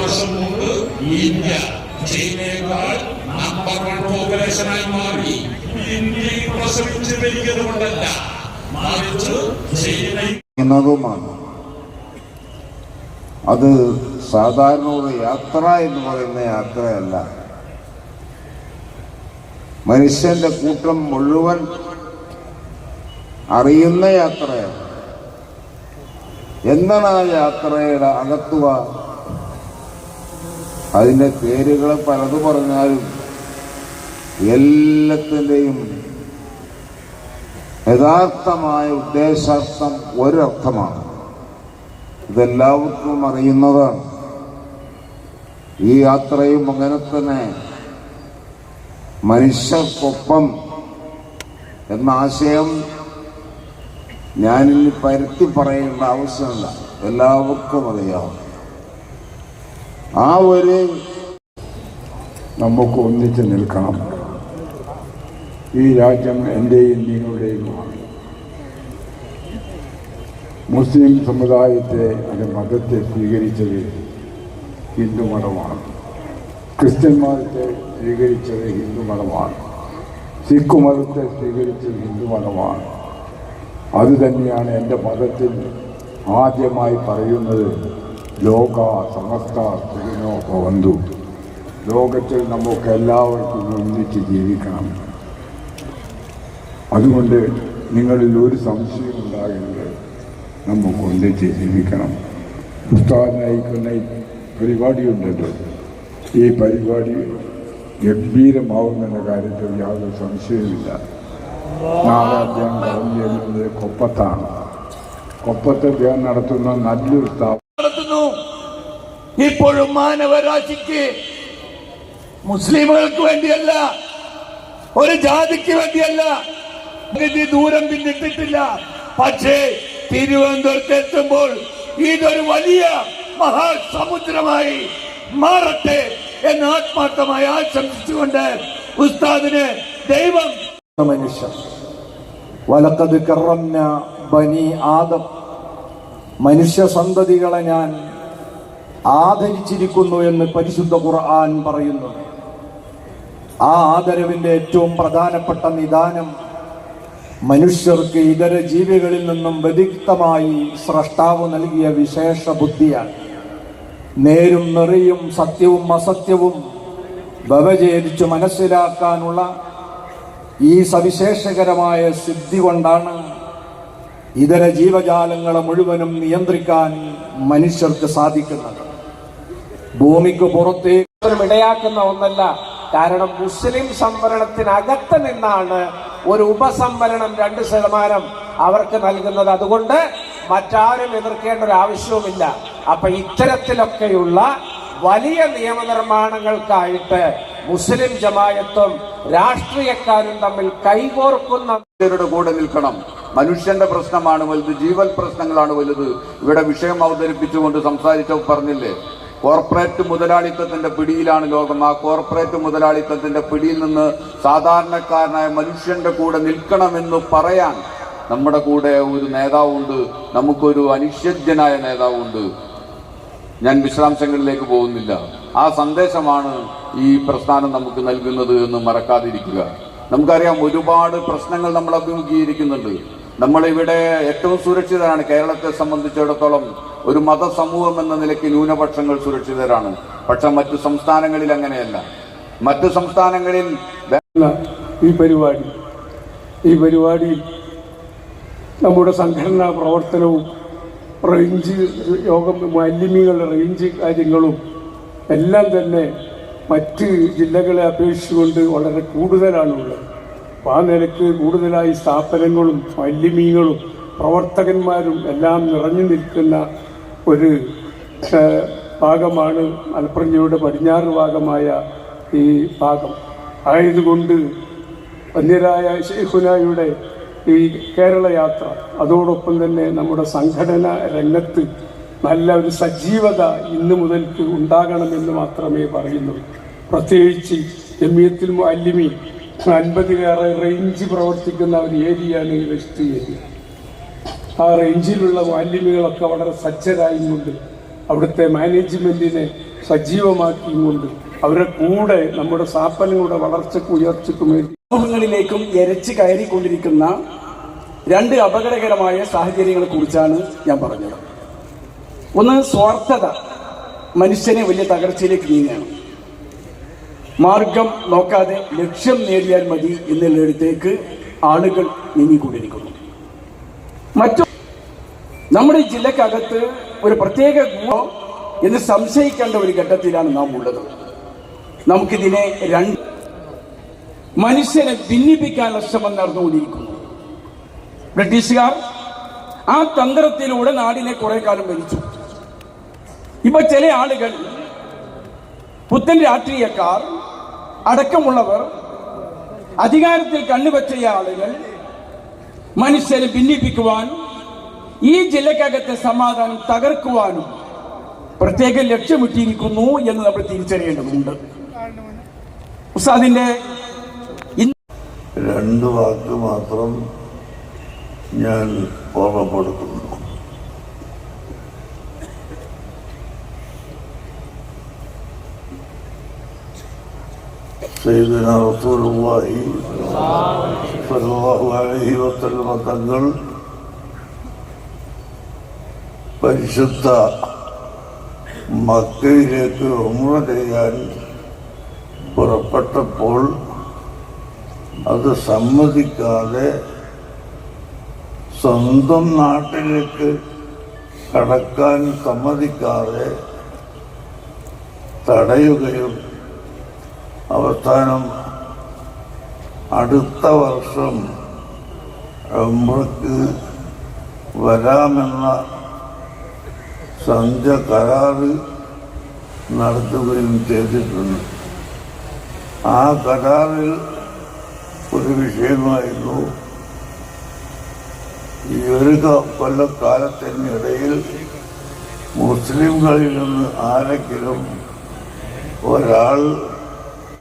വർഷം മുമ്പ് ഇന്ത്യ ചൈനയേക്കാൾ നമ്പർ വൺ പോപ്പുലേഷനായി മാറി. ഇന്ത്യയിൽ പ്രസവിച്ച് വലിയത് കൊണ്ടല്ല മറിച്ച് അത് സാധാരണ ഒരു യാത്ര എന്ന് പറയുന്ന യാത്രയല്ല. മനുഷ്യന്റെ കൂട്ടം മുഴുവൻ അറിയുന്ന യാത്രയാണ്. എന്താണ് ആ യാത്രയുടെ അകത്തുക അതിന്റെ പേരുകൾ പലത് പറഞ്ഞാലും എല്ലാത്തിന്റെയും യഥാർത്ഥമായ ഉദ്ദേശാർത്ഥം ഒരർത്ഥമാണ്. ഇതെല്ലാവർക്കും അറിയുന്നതാണ്. ഈ യാത്രയും അങ്ങനെ തന്നെ. മനുഷ്യർക്കൊപ്പം എന്ന ആശയം ഞാനിനി പരുത്തി പറയേണ്ട ആവശ്യമില്ല. എല്ലാവർക്കും അറിയാം. ആ ഒരു നമുക്ക് ഒന്നിച്ച് നിൽക്കണം. ഈ രാജ്യം എന്റെയും നിങ്ങളുടെയുമാണ്. മുസ്ലിം സമുദായത്തെ അല്ലെ മതത്തെ സ്വീകരിച്ചത് ഹിന്ദു മതമാണ്. ക്രിസ്ത്യന്മാരത്തെ സ്വീകരിച്ചത് ഹിന്ദു മതമാണ്. സിഖ് മതത്തെ സ്വീകരിച്ചത് ഹിന്ദു മതമാണ്. അതുതന്നെയാണ് എന്റെ മതത്തിൽ ആദ്യമായി പറയുന്നത്. ലോക സമസ്ത സുഖിനോ ഭവന്തു ലോകത്തിൽ നമുക്ക് എല്ലാവർക്കും ഒന്നിച്ച് ജീവിക്കണം. അതുകൊണ്ട് നിങ്ങളിൽ ഒരു സംശയം ഉണ്ടാകരുത്. നമുക്ക് ഒന്നിച്ച് ജീവിക്കണം. ഉസ്താദ് നയിക്കുന്ന പരിപാടിയുണ്ടല്ലോ ഈ പരിപാടി ഗംഭീരമാവുമെന്ന കാര്യത്തിൽ യാതൊരു സംശയവുമില്ല. ചെല്ലുന്നത് കൊപ്പത്താണ്. കൊപ്പത്ത് അദ്ദേഹം നടത്തുന്ന നല്ലൊരു സ്ഥാപനം ഇപ്പോഴും മാനവരാശിക്ക് മുസ്ലിമുകൾക്ക് വേണ്ടിയല്ല ഒരു ജാതിക്ക് വേണ്ടിയല്ല ഇത് ദൂരം പിന്നിട്ടിട്ടില്ല. പക്ഷേ തിരുവനന്തപുരത്ത് എത്തുമ്പോൾ ഇതൊരു വലിയ മഹാസമുദ്രമായി മാറട്ടെ എന്ന് ആത്മാർത്ഥമായി ആശംസിച്ചുകൊണ്ട് ഉസ്താദിന് ദൈവം മനുഷ്യർ. വലക്കത് കറന്ന ബനി ആദം. മനുഷ്യ സന്തതികളെ ഞാൻ ആദരിച്ചിരിക്കുന്നു എന്ന് പരിശുദ്ധ ഖുർആൻ പറയുന്നു. ആ ആദരവിന്റെ ഏറ്റവും പ്രധാനപ്പെട്ട നിദാനം മനുഷ്യർക്ക് ഇതര ജീവികളിൽ നിന്നും വ്യതിക്തമായി സ്രഷ്ടാവ് നൽകിയ വിശേഷ ബുദ്ധിയാണ്. നേരും നിറയും സത്യവും അസത്യവും വ്യവചേദിച്ചു മനസ്സിലാക്കാനുള്ള ഈ സവിശേഷകരമായ സിദ്ധി കൊണ്ടാണ് ഇതര ജീവജാലങ്ങളെ മുഴുവനും നിയന്ത്രിക്കാൻ മനുഷ്യർക്ക് സാധിക്കുന്നത്. ഭൂമിക്ക് പുറത്തേക്ക് ഇടയാക്കുന്ന ഒന്നല്ല. കാരണം മുസ്ലിം സംവരണത്തിനകത്ത് നിന്നാണ് ഒരു ഉപസംവരണം രണ്ട് ശതമാനം അവർക്ക് നൽകുന്നത്. അതുകൊണ്ട് മറ്റാരും എതിർക്കേണ്ട ഒരു ആവശ്യവുമില്ല. അപ്പൊ ഇത്തരത്തിലൊക്കെയുള്ള വലിയ നിയമനിർമ്മാണങ്ങൾക്കായിട്ട് മുസ്ലിം ജമായത്തും രാഷ്ട്രീയക്കാരും തമ്മിൽ കൈകോർക്കുന്ന കൂടെ നിൽക്കണം. മനുഷ്യന്റെ പ്രശ്നമാണ് വലുത് ജീവൽ പ്രശ്നങ്ങളാണ് വലുത്. ഇവിടെ വിഷയം അവതരിപ്പിച്ചുകൊണ്ട് സംസാരിച്ച പറഞ്ഞില്ലേ? കോർപ്പറേറ്റ് മുതലാളിത്തത്തിന്റെ പിടിയിലാണ് ലോകം. ആ കോർപ്പറേറ്റ് മുതലാളിത്തത്തിന്റെ പിടിയിൽ നിന്ന് സാധാരണക്കാരനായ മനുഷ്യന്റെ കൂടെ നിൽക്കണമെന്ന് പറയാൻ നമ്മുടെ കൂടെ ഒരു നേതാവുണ്ട്. നമുക്കൊരു അനിശ്ചിതനായ നേതാവുണ്ട്. ഞാൻ വിശദാംശങ്ങളിലേക്ക് പോകുന്നില്ല. ആ സന്ദേശമാണ് ഈ പ്രസ്ഥാനം നമുക്ക് നൽകുന്നത് എന്ന് മറക്കാതിരിക്കുക. നമുക്കറിയാം ഒരുപാട് പ്രശ്നങ്ങൾ നമ്മൾ അഭിമുഖീകരിക്കുന്നുണ്ട്. നമ്മളിവിടെ ഏറ്റവും സുരക്ഷിതരാണ് കേരളത്തെ സംബന്ധിച്ചിടത്തോളം. ഒരു മതസമൂഹം എന്ന നിലയ്ക്ക് ന്യൂനപക്ഷങ്ങൾ സുരക്ഷിതരാണ്. പക്ഷെ മറ്റു സംസ്ഥാനങ്ങളിൽ അങ്ങനെയല്ല. മറ്റു സംസ്ഥാനങ്ങളിൽ ഈ പരിപാടി. ഈ പരിപാടി നമ്മുടെ സംഘടനാ പ്രവർത്തനവും റേഞ്ച് യോഗം മാലിന്യങ്ങളുടെ റേഞ്ച് കാര്യങ്ങളും എല്ലാം തന്നെ മറ്റ് ജില്ലകളെ അപേക്ഷിച്ചുകൊണ്ട് വളരെ കൂടുതലാണുള്ളത്. അപ്പോൾ ആ നിലയ്ക്ക് കൂടുതലായി സ്ഥാപനങ്ങളും മാലിന്യങ്ങളും പ്രവർത്തകന്മാരും എല്ലാം നിറഞ്ഞു നിൽക്കുന്ന ഒരു ഭാഗമാണ് മലപ്പുറം ജില്ലയുടെ പടിഞ്ഞാറ് ഭാഗമായ ഈ ഭാഗം. ആയതുകൊണ്ട് വന്യരായ ഷെയ്ഖുനായുടെ ഈ കേരള യാത്ര അതോടൊപ്പം തന്നെ നമ്മുടെ സംഘടന രംഗത്ത് നല്ല ഒരു സജീവത ഇന്ന് മുതൽക്ക് ഉണ്ടാകണമെന്ന് മാത്രമേ പറയുന്നുള്ളൂ പ്രത്യേകിച്ച് ജമിയത്തിൽ അല്ലിമി അൻപതിലേറെ റേഞ്ച് പ്രവർത്തിക്കുന്ന ഒരു ഏരിയയാണ് ഈ വെസ്റ്റ് ഏരിയ ആ റേഞ്ചിലുള്ള മാലിന്യങ്ങളൊക്കെ വളരെ സജ്ജരായും കൊണ്ട് അവിടുത്തെ മാനേജ്മെന്റിനെ സജീവമാക്കിയും കൊണ്ട് അവരുടെ കൂടെ നമ്മുടെ സ്ഥാപനങ്ങളുടെ വളർച്ചയ്ക്കും ഉയർച്ചയ്ക്കും വേണ്ടി സമൂഹങ്ങളിലേക്കും എരച്ച് കയറിക്കൊണ്ടിരിക്കുന്ന രണ്ട് അപകടകരമായ സാഹചര്യങ്ങളെ കുറിച്ചാണ് ഞാൻ പറഞ്ഞത്. ഒന്ന് സ്വാർത്ഥത. മനുഷ്യനെ വലിയ തകർച്ചയിലേക്ക് നീങ്ങുകയാണ് മാർഗം നോക്കാതെ ലക്ഷ്യം നേടിയാൽ മതി എന്നുള്ളിടത്തേക്ക് ആളുകൾ നീങ്ങിക്കൊണ്ടിരിക്കുന്നു. മറ്റു നമ്മുടെ ജില്ലക്കകത്ത് ഒരു പ്രത്യേക ഗുണം എന്ന് സംശയിക്കേണ്ട ഒരു ഘട്ടത്തിലാണ് നാം ഉള്ളത്. നമുക്കിതിനെ രണ്ട് മനുഷ്യനെ ഭിന്നിപ്പിക്കാനുള്ള ശ്രമം നടന്നുകൊണ്ടിരിക്കുന്നു. ബ്രിട്ടീഷുകാർ ആ തന്ത്രത്തിലൂടെ നാടിനെ കുറെ കാലം ഭരിച്ചു. ഇപ്പൊ ചില ആളുകൾ പുത്തൻ രാഷ്ട്രീയക്കാർ അടക്കമുള്ളവർ അധികാരത്തിൽ കണ്ണുവച്ച ആളുകൾ മനുഷ്യരെ ഭിന്നിപ്പിക്കുവാനും ഈ ജില്ലക്കകത്തെ സമാധാനം തകർക്കുവാനും പ്രത്യേക ലക്ഷ്യമിട്ടിരിക്കുന്നു എന്ന് നമ്മൾ തിരിച്ചറിയേണ്ടതുണ്ട്. ഉസ്താദിന്റെ രണ്ട് വാക്ക് മാത്രം ഞാൻ ഓർമ്മപ്പെടുത്തുന്നു. സയ്യിദുന റസൂലുള്ളാഹി സല്ലല്ലാഹു അലൈഹി വസല്ലമ തങ്ങൾ പരിശുദ്ധ മക്കയിലേക്ക് ഉമ്ര ചെയ്യാൻ പുറപ്പെട്ടപ്പോൾ അത് സമ്മതിക്കാതെ സ്വന്തം നാട്ടിലേക്ക് കടക്കാൻ സമ്മതിക്കാതെ തടയുകയും അവസാനം അടുത്ത വർഷം ഉംറയ്ക്ക് വരാമെന്ന സന്ധ്യ കരാറ് നടത്തുകയും ചെയ്തിട്ടുണ്ട്. ആ കരാറിൽ ഒരു വിഷയമായിരുന്നു. ഈ ഒരു കൊല്ല കൊല്ലക്കാലത്തിനിടയിൽ മുസ്ലിംകളിൽ നിന്ന് ആരെങ്കിലും ഒരാൾ